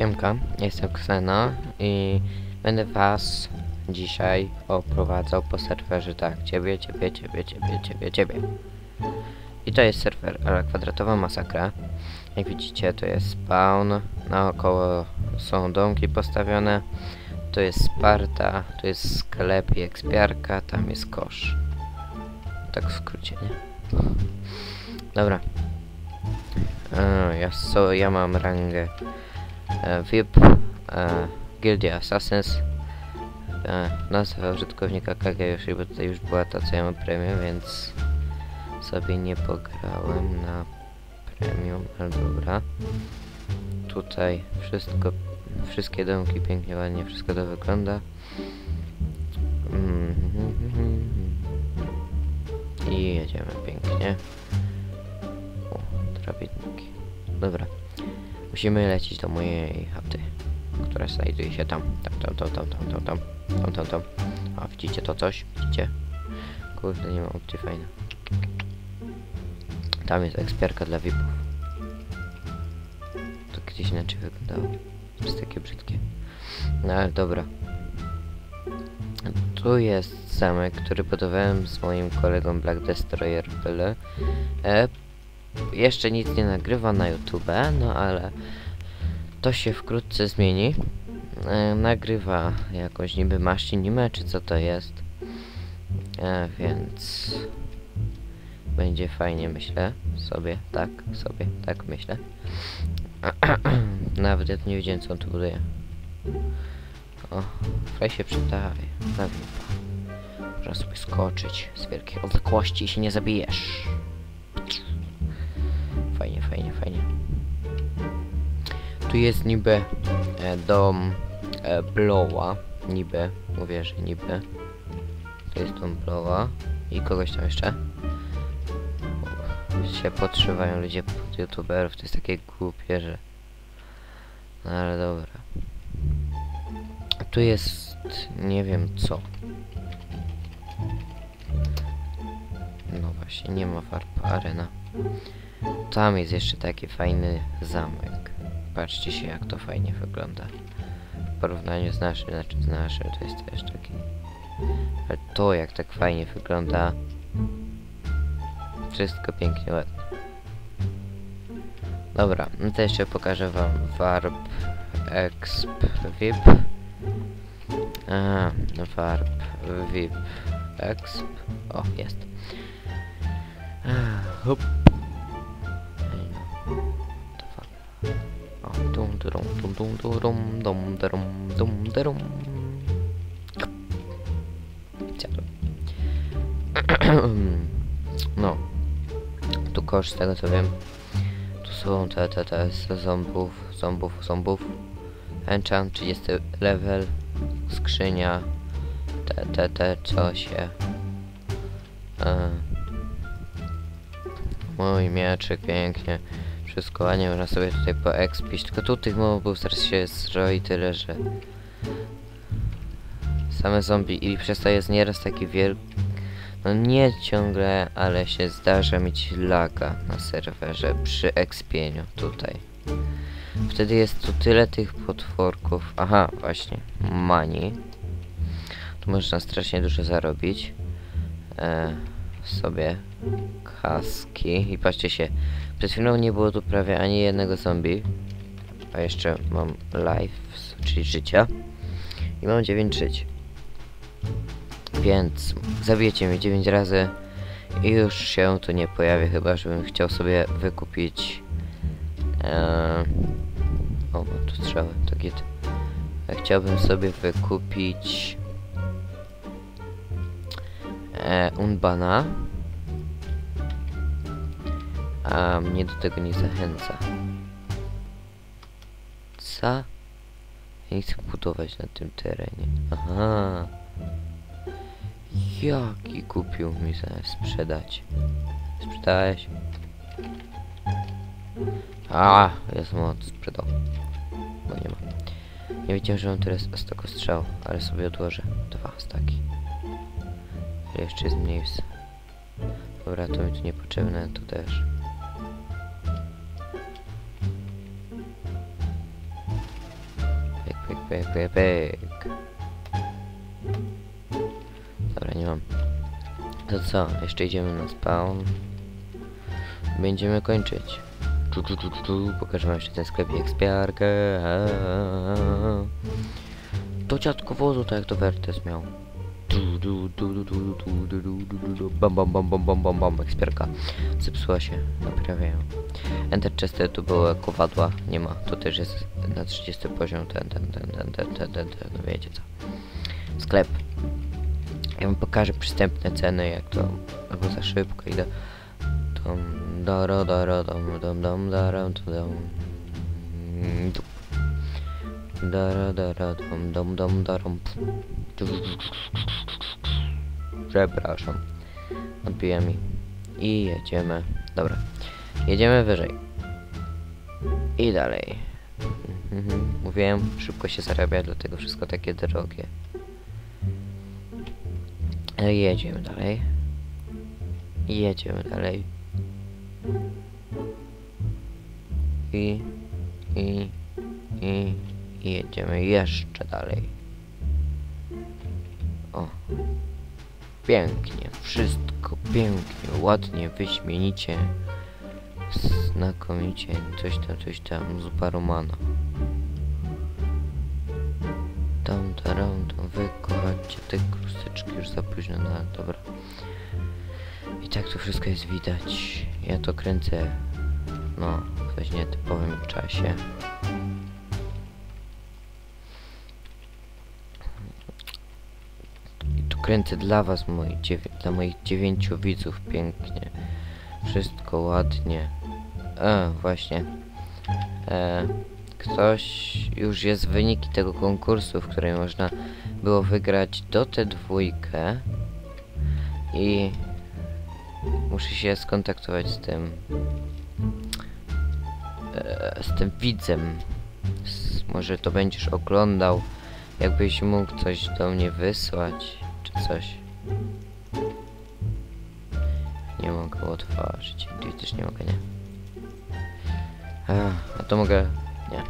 Siemka, jestem Ksena i będę was dzisiaj oprowadzał po serwerze tak, ciebie, ciebie, ciebie, ciebie, ciebie, ciebie. I to jest serwer ale kwadratowa masakra. Jak widzicie to jest spawn, naokoło są domki postawione, to jest Sparta, to jest sklep i ekspiarka, tam jest kosz. Tak w skrócie, nie? Dobra. E, ja, so, ja mam rangę VIP, e, Gildia Assassins, e, nazwa użytkownika Kageushi, bo tutaj już była ta, co ja mam premium, więc sobie nie pograłem na premium, ale dobra. Tutaj wszystko, wszystkie domki pięknie, ładnie, wszystko to wygląda. Mm, I jedziemy pięknie. O, drabinki. Dobra. Musimy lecieć do mojej chaty, która znajduje się tam. Tam, tam, tam, tam, tam, tam, tam, tam, tam, tam. A widzicie to coś? Widzicie? Kurde, nie ma opcji fajne. Tam jest ekspiarka dla VIP-ów. To kiedyś inaczej wyglądało. To jest takie brzydkie. No ale dobra. Tu jest zamek, który budowałem z moim kolegą Black Destroyer Byle. E, jeszcze nic nie nagrywa na YouTube, no ale to się wkrótce zmieni. E, nagrywa jakąś niby maszynimę, czy co to jest. E, więc będzie fajnie, myślę. Sobie, tak, sobie, tak myślę. Nawet nie wiedziałem, co on tu buduje. O, faj się przydaje. Na VIP. Można sobie skoczyć z wielkiej odległości i się nie zabijesz. Fajnie, fajnie. Tu jest niby e, dom e, Blowa. Niby, mówię, że niby. To jest dom Blowa. I kogoś tam jeszcze. O, się podszywają ludzie pod youtuberów. To jest takie głupie, że... No ale dobra. Tu jest... nie wiem co. No właśnie, nie ma warp arena. Tam jest jeszcze taki fajny zamek. Patrzcie się jak to fajnie wygląda. W porównaniu z naszym, znaczy z naszym to jest też taki... Ale to jak tak fajnie wygląda. Wszystko pięknie ładnie. Dobra, no to jeszcze pokażę wam Warp Exp VIP. Aha, Warp VIP Exp. O, jest. Hop. Dum dum dum dum dum dum dum dum dum. No. Tu kosz tego co wiem. Tu są te, te, te z zombów, zombów, zombów. Enchant 30 level. Skrzynia. Te, te, te, co się. E, Mój mieczyk, pięknie. Wszystko ładnie, można sobie tutaj poekspić. Tylko tu tych mobów zaraz się zrobi tyle, że... Same zombie i przez to jest nieraz taki wielki... No nie ciągle, ale się zdarza mieć laga na serwerze przy ekspieniu tutaj. Wtedy jest tu tyle tych potworków. Aha, właśnie. Mani. Tu można strasznie dużo zarobić. E, sobie kaski. I patrzcie się. Przed chwilą nie było tu prawie ani jednego zombie. A jeszcze mam life, czyli życia. I mam 9 żyć. Więc zabijecie mnie 9 razy i już się tu nie pojawi, chyba żebym chciał sobie wykupić... Eee, o, tu strzały, to git. Chciałbym sobie wykupić... E, Unbana. A mnie do tego nie zachęca. Co? Ja nie chcę budować na tym terenie. Aha. Jaki kupił mi zamiast sprzedać? Sprzedałeś? A, jest moc sprzedał. Bo nie ma. Nie wiedziałem, że mam teraz tego strzał, ale sobie odłożę dwa staki. Ale jeszcze jest mniej. Dobra, to mi tu niepotrzebne, to też. Pyk, pyk, pyk. Dobra, nie mam. To co? Jeszcze idziemy na spawn. Będziemy kończyć. Tu, tu, tu, tu, tu. Pokażę wam jeszcze ten sklepik ekspiarkę. To dziadko wozu, tak jak to Wertes miał. Bam bam bam bam bam bam bam ekspierka. Zepsuła się, naprawiają. Enter chesty tu były kowadła, nie ma. To też jest na 30 poziom ten, ten, ten, ten, ten, ten, ten, ten. no wiecie co. Sklep. Ja wam pokażę przystępne ceny, jak to, albo za szybko idę. Dom, daro, daro, dom, dom, dom, daro, dom. Dup. Mm, Dara, dara, dom, dom, dom, darom. Przepraszam. Odbija mi. I jedziemy. Dobra. Jedziemy wyżej. I dalej. Mhm. Mówiłem, szybko się zarabia, dlatego wszystko takie drogie. Ale jedziemy dalej. Jedziemy dalej. I, i, i, i jedziemy jeszcze dalej. O. Pięknie, wszystko pięknie, ładnie, wyśmienicie, znakomicie, coś tam, coś tam, zupa romana. Tam, taram, tam, wy kochacie te krusteczki już za późno, no dobra. I tak to wszystko jest widać. Ja to kręcę, no, w dość nietypowym czasie. Kręcę dla was, moi dla moich dziewięciu widzów pięknie. Wszystko ładnie. E, właśnie. E, ktoś już jest wyniki tego konkursu, w którym można było wygrać dotę dwójkę. I muszę się skontaktować z tym e, z tym widzem. S- może to będziesz oglądał. Jakbyś mógł coś do mnie wysłać, czy coś. Nie mogę otworzyć. Gdzieś też nie mogę, nie? Ech, a to mogę... Nie.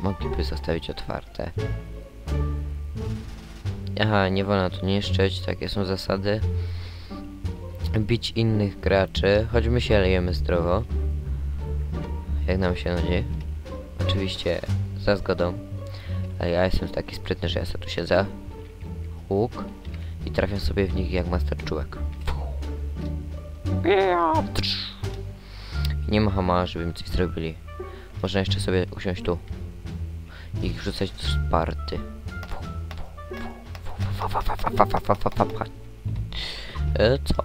Mogliby zostawić otwarte. Aha, nie wolno tu niszczyć, takie są zasady. Bić innych graczy, choć my się lejemy zdrowo. Jak nam się nudzi. Oczywiście za zgodą. Ale ja jestem taki sprytny, że ja sobie tu siedzę. Łuk. I trafiam sobie w nich jak master czułek. I nie ma hama, żeby mi coś zrobili. Można jeszcze sobie usiąść tu. I ich wrzucać do Sparty. E, co?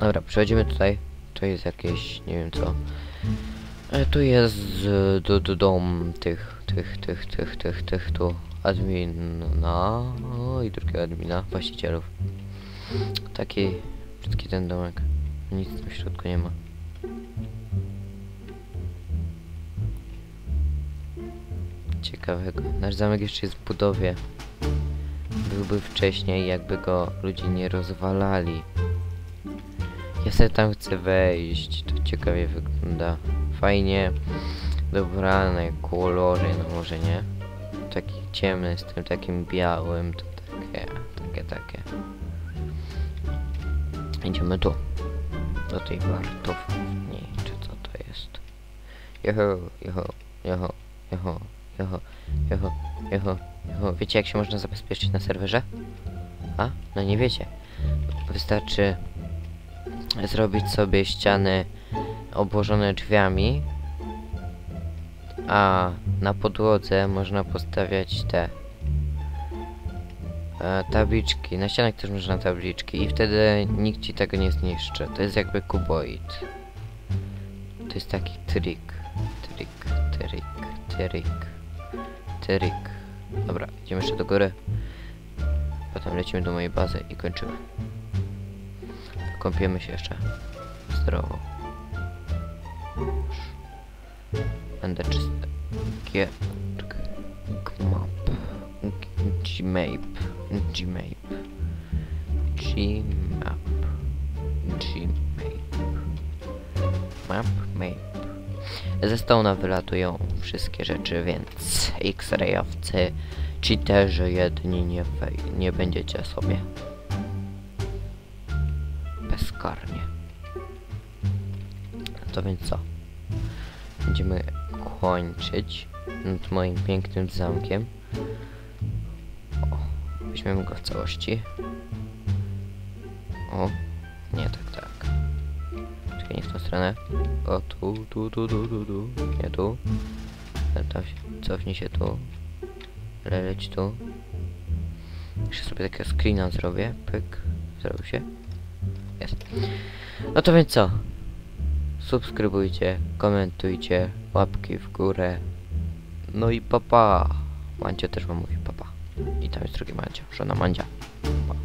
Dobra, przechodzimy tutaj. To jest jakieś, nie wiem co. E, tu jest do, do dom tych, tych, tych, tych, tych, tych, tu admina o, i drugiego admina, właścicielów. Taki, brzydki ten domek. Nic w środku nie ma. Ciekawego. Nasz zamek jeszcze jest w budowie. Byłby wcześniej, jakby go ludzie nie rozwalali. Ja sobie tam chcę wejść. To ciekawie wygląda. Fajnie dobrane kolory, no może nie. Taki ciemny z tym takim białym. To takie, takie, takie. Idziemy tu. Do tej wartowni, czy co to jest? Joho, joho, joho, joho, joho, joho, joho, joho. Wiecie jak się można zabezpieczyć na serwerze? A? No nie wiecie. Wystarczy zrobić sobie ściany obłożone drzwiami, a na podłodze można postawiać te e, tabliczki. Na ścianach też można tabliczki i wtedy nikt ci tego nie zniszczy. To jest jakby kuboid. To jest taki trik. Trik, trik, trik, trik. Dobra, idziemy jeszcze do góry. Potem lecimy do mojej bazy i kończymy. Kąpiemy się jeszcze. Zdrowo. Będę czysty. G... Gmap. Gmap. Gmap. Gmap. Gmap. map, map. Ze Stone'a wylatują wszystkie rzeczy, więc X-rayowcy, cheaterzy jedni nie, nie będziecie sobie bezkarnie. To więc co? Będziemy kończyć nad moim pięknym zamkiem. O, weźmiemy go w całości. O, nie tak, tak. Czekaj, nie w tą stronę. O, tu, tu, tu, tu, tu, tu. Nie tu. Tam się, cofnij się tu. Le, leć tu. Jeszcze sobie takiego screena zrobię. Pyk. Zrobił się. Jest. No to więc co? Subskrybujcie, komentujcie, łapki w górę. No i papa. Mandzia też wam mówi papa. I tam jest drugi Mandzia, żona Mandzia. Pa.